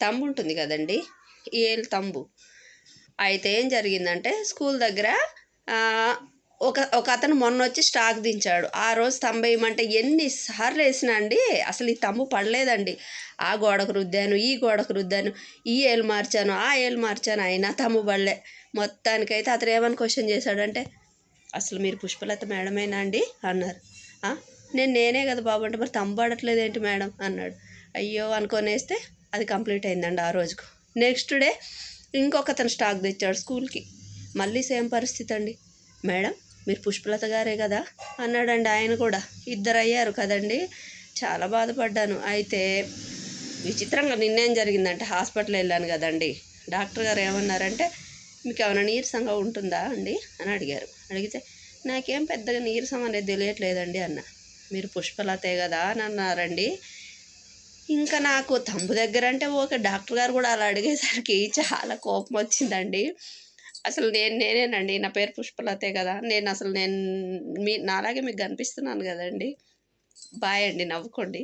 Thumb ఉంటుంది కదండి. ఏలు తంబు. అయితే ఏం జరిగిందంటే స్కూల్ దగ్గర ఒక ఒక అతను మొన్న వచ్చి స్టాక్ దించాడు. ఆ రోజు తంబు వేయమంటే ఎన్నిసార్లు వేసినా అండి అసలు ఈ తంబు పడలేదండి. ఆ గోడకు రుద్దాను ఈ గోడకు రుద్దాను ఈ ఏలు మార్చాను ఆ ఏలు మార్చాను అయినా తంబు పడలే. మొత్తానికైతే అతను ఏమని క్వశ్చన్ చేశాడంటే అసలు మీరు పుష్పలత మేడమేనా అండి? అన్నారు. నేను నేనే కదా బాబు అంటే మరి తంబు పడట్లేదు ఏంటి మేడం? అన్నాడు. అయ్యో అనుకొనేస్తే అది కంప్లీట్ అయిందండి ఆ రోజుకు. నెక్స్ట్ డే ఇంకొక అతను స్టాక్ తెచ్చాడు స్కూల్కి. మళ్ళీ సేమ్ పరిస్థితి అండి. మేడం మీరు పుష్పలత గారే కదా? అన్నాడండి ఆయన కూడా. ఇద్దరు అయ్యారు కదండి. చాలా బాధపడ్డాను. అయితే విచిత్రంగా నిన్నేం జరిగిందంటే హాస్పిటల్ వెళ్ళాను కదండి. డాక్టర్ గారు ఏమన్నారంటే మీకు ఏమైనా నీరసంగా ఉంటుందా అండి? అని అడిగారు. అడిగితే నాకేం పెద్దగా నీరసం అనేది తెలియట్లేదండి అన్న. మీరు పుష్పలతే కదా? అని అన్నారండి. ఇంకా నాకు తంబు దగ్గర అంటే ఓకే డాక్టర్ గారు కూడా అలా అడిగేసరికి చాలా కోపం వచ్చిందండి. అసలు నేను నేనేనండి నా పేరు పుష్పలతే కదా. నేను అసలు నేను మీ నాలాగే మీకు కనిపిస్తున్నాను కదండి. బాయ్ అండి నవ్వుకోండి.